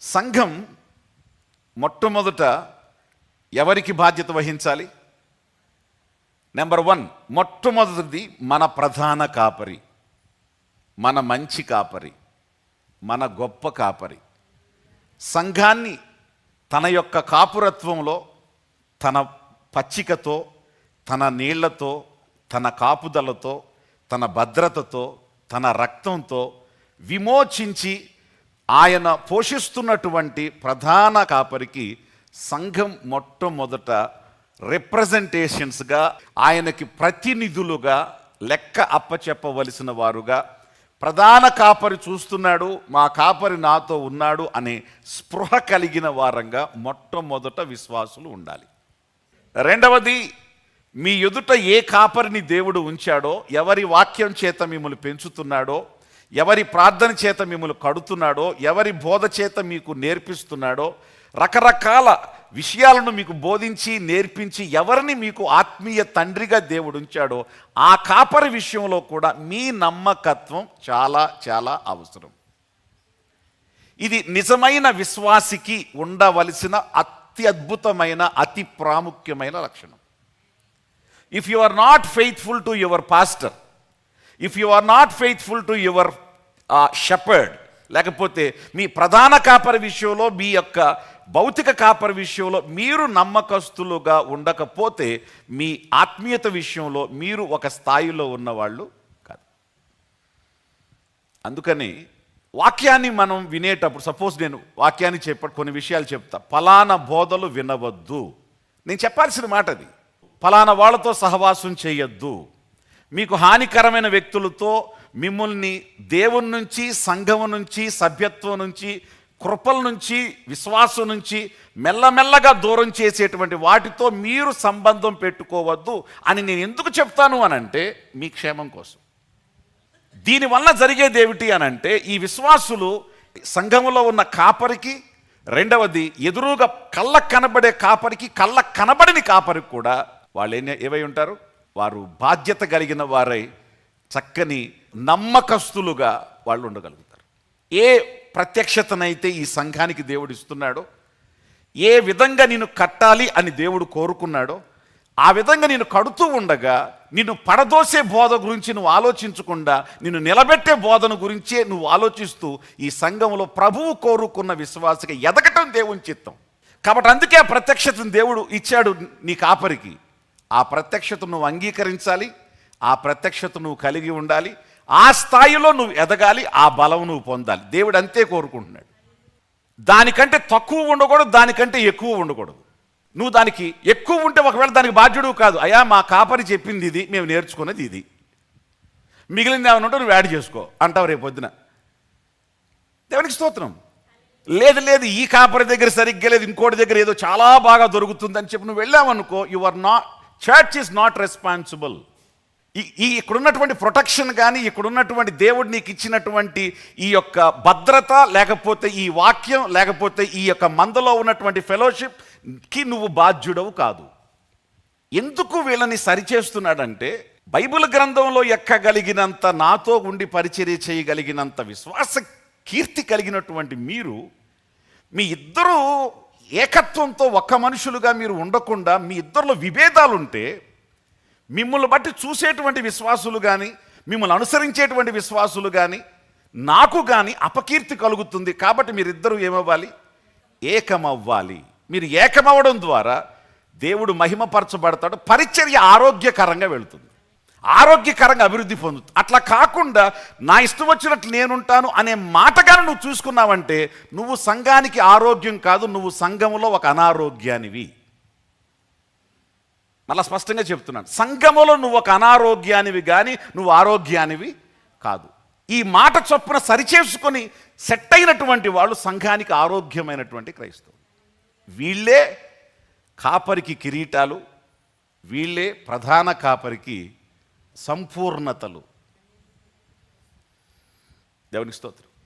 సంఘం మొట్టమొదట ఎవరికి బాధ్యత వహించాలి? నెంబర్ వన్ మొట్టమొదటిది మన ప్రధాన కాపరి. మన మంచి కాపరి. మన గొప్ప కాపరి. సంఘాన్ని తన యొక్క కాపురత్వంలో తన పచ్చికతో తన నీళ్ళతో తన కాపుదలతో తన భద్రతతో తన రక్తంతో విమోచించి ఆయన పోషిస్తున్నటువంటి ప్రధాన కాపరికి సంఘం మొట్టమొదట రిప్రజెంటేషన్స్గా ఆయనకి ప్రతినిధులుగా లెక్క అప్పచెప్పవలసిన వారుగా ప్రధాన కాపరి చూస్తున్నాడు మా కాపరి నాతో ఉన్నాడు అనే స్పృహ కలిగిన వారంగా మొట్టమొదట విశ్వాసులు ఉండాలి. రెండవది మీ ఎదుట ఏ కాపరిని దేవుడు ఉంచాడో ఎవరి వాక్యం చేత మిమ్మల్ని పెంచుతున్నాడో ఎవరి ప్రార్థన చేత మిమ్మల్ని కడుతున్నాడో ఎవరి బోధ చేత మీకు నేర్పిస్తున్నాడో రకరకాల విషయాలను మీకు బోధించి నేర్పించి ఎవరిని మీకు ఆత్మీయ తండ్రిగా దేవుడు ఉంచాడో ఆ కాపరి విషయంలో కూడా మీ నమ్మకత్వం చాలా చాలా అవసరం. ఇది నిజమైన విశ్వాసికి ఉండవలసిన అత్యద్భుతమైన అతి ప్రాముఖ్యమైన లక్షణం. If you are not faithful to your pastor if you are not faithful to your shepherd లేకపోతే మీ ప్రధాన కాపరి విషయంలో మీ యొక్క భౌతిక కాపరి విషయంలో మీరు నమ్మకస్తులుగా ఉండకపోతే మీ ఆత్మీయత విషయంలో మీరు ఒక స్థాయిలో ఉన్నవాళ్ళు కాదు. అందుకని వాక్యాన్ని మనం వినేటప్పుడు సపోజ్ నేను వాక్యాన్ని చెప్ప కొన్ని విషయాలు చెప్తా. ఫలానా బోధలు వినవద్దు. నేను చెప్పాల్సిన మాట అది ఫలానా వాళ్ళతో సహవాసం చేయొద్దు. మీకు హానికరమైన వ్యక్తులతో మిమ్మల్ని దేవుని నుంచి సంఘం నుంచి సభ్యత్వం నుంచి కృపల నుంచి విశ్వాసం నుంచి మెల్లమెల్లగా దూరం చేసేటువంటి వాటితో మీరు సంబంధం పెట్టుకోవద్దు అని నేను ఎందుకు చెప్తాను అనంటే మీ క్షేమం కోసం. దీనివల్ల జరిగేది ఏమిటి అనంటే ఈ విశ్వాసులు సంఘంలో ఉన్న కాపరికి రెండవది ఎదురుగా కళ్ళ కనబడే కాపరికి కళ్ళ కనబడిని కాపరికి కూడా వాళ్ళు ఏమై ఏవై ఉంటారు? వారు బాధ్యత కలిగిన వారై చక్కని నమ్మకస్తులుగా వాళ్ళు ఉండగలుగుతారు. ఏ ప్రత్యక్షతనైతే ఈ సంఘానికి దేవుడు ఇస్తున్నాడో ఏ విధంగా నేను కట్టాలి అని దేవుడు కోరుకున్నాడో ఆ విధంగా నేను కడుతూ ఉండగా నిన్ను పడదోసే బోధ గురించి నువ్వు ఆలోచించకుండా నిన్ను నిలబెట్టే బోధన గురించే నువ్వు ఆలోచిస్తూ ఈ సంఘంలో ప్రభువు కోరుకున్న విశ్వాసగా ఎదగటం దేవుని చిత్తం. కాబట్టి అందుకే ఆ ప్రత్యక్షతను దేవుడు ఇచ్చాడు నీ కాపరికి ఆ ప్రత్యక్షత నువ్వు అంగీకరించాలి ఆ ప్రత్యక్షత నువ్వు కలిగి ఉండాలి ఆ స్థాయిలో నువ్వు ఎదగాలి ఆ బలం నువ్వు పొందాలి. దేవుడు అంతే కోరుకుంటున్నాడు. దానికంటే తక్కువ ఉండకూడదు దానికంటే ఎక్కువ ఉండకూడదు. నువ్వు దానికి ఎక్కువ ఉంటే ఒకవేళ దానికి బాధ్యుడు కాదు. అయ్యా మా కాపరి చెప్పింది ఇది మేము నేర్చుకున్నది ఇది. మిగిలింది ఏమైనా ఉంటే నువ్వు యాడ్ చేసుకో అంటావు రేపు పొద్దున. దేవునికి స్తోత్రం. లేదు లేదు ఈ కాపరి దగ్గర సరిగ్గా లేదు ఇంకోటి దగ్గర ఏదో చాలా బాగా దొరుకుతుందని చెప్పి నువ్వు వెళ్ళావనుకో you are not church is not responsible ఈ ఈ ఇక్కడున్నటువంటి ప్రొటెక్షన్ కానీ ఇక్కడున్నటువంటి దేవుడు నీకు ఇచ్చినటువంటి ఈ యొక్క భద్రత లేకపోతే ఈ వాక్యం లేకపోతే ఈ యొక్క మందలో ఉన్నటువంటి ఫెలోషిప్కి నువ్వు బాధ్యుడవు కాదు. ఎందుకు వీళ్ళని సరిచేస్తున్నాడంటే బైబిల్ గ్రంథంలో ఎక్కగలిగినంత నాతో ఉండి పరిచర్య చేయగలిగినంత విశ్వాస కీర్తి కలిగినటువంటి మీరు మీ ఇద్దరూ ఏకత్వంతో ఒక్క మనుషులుగా మీరు ఉండకుండా మీ ఇద్దరిలో విభేదాలుంటే మిమ్మల్ని బట్టి చూసేటువంటి విశ్వాసులు కానీ మిమ్మల్ని అనుసరించేటువంటి విశ్వాసులు కానీ నాకు కానీ అపకీర్తి కలుగుతుంది కాబట్టి మీరిద్దరూ ఏమవ్వాలి? ఏకమవ్వాలి. మీరు ఏకమవ్వడం ద్వారా దేవుడు మహిమపరచబడతాడు పరిచర్య ఆరోగ్యకరంగా వెళుతుంది. ఆరోగ్యకరంగా అభివృద్ధి పొందుతుంది అట్లా కాకుండా నా ఇష్టం వచ్చినట్లు నేనుంటాను అనే మాటగానే నువ్వు చూసుకున్నావంటే నువ్వు సంఘానికి ఆరోగ్యం కాదు నువ్వు సంఘంలో ఒక అనారోగ్యానివి. మళ్ళా స్పష్టంగా చెప్తున్నాను. సంఘములో నువ్వు ఒక అనారోగ్యానివి కానీ నువ్వు ఆరోగ్యానివి కాదు. ఈ మాట చొప్పున సరిచేసుకొని సెట్ అయినటువంటి వాళ్ళు సంఘానికి ఆరోగ్యమైనటువంటి క్రైస్తవులు. వీళ్ళే కాపరికి కిరీటాలు వీళ్ళే ప్రధాన కాపరికి సంపూర్ణతలు. దేవునికి స్తోత్రం.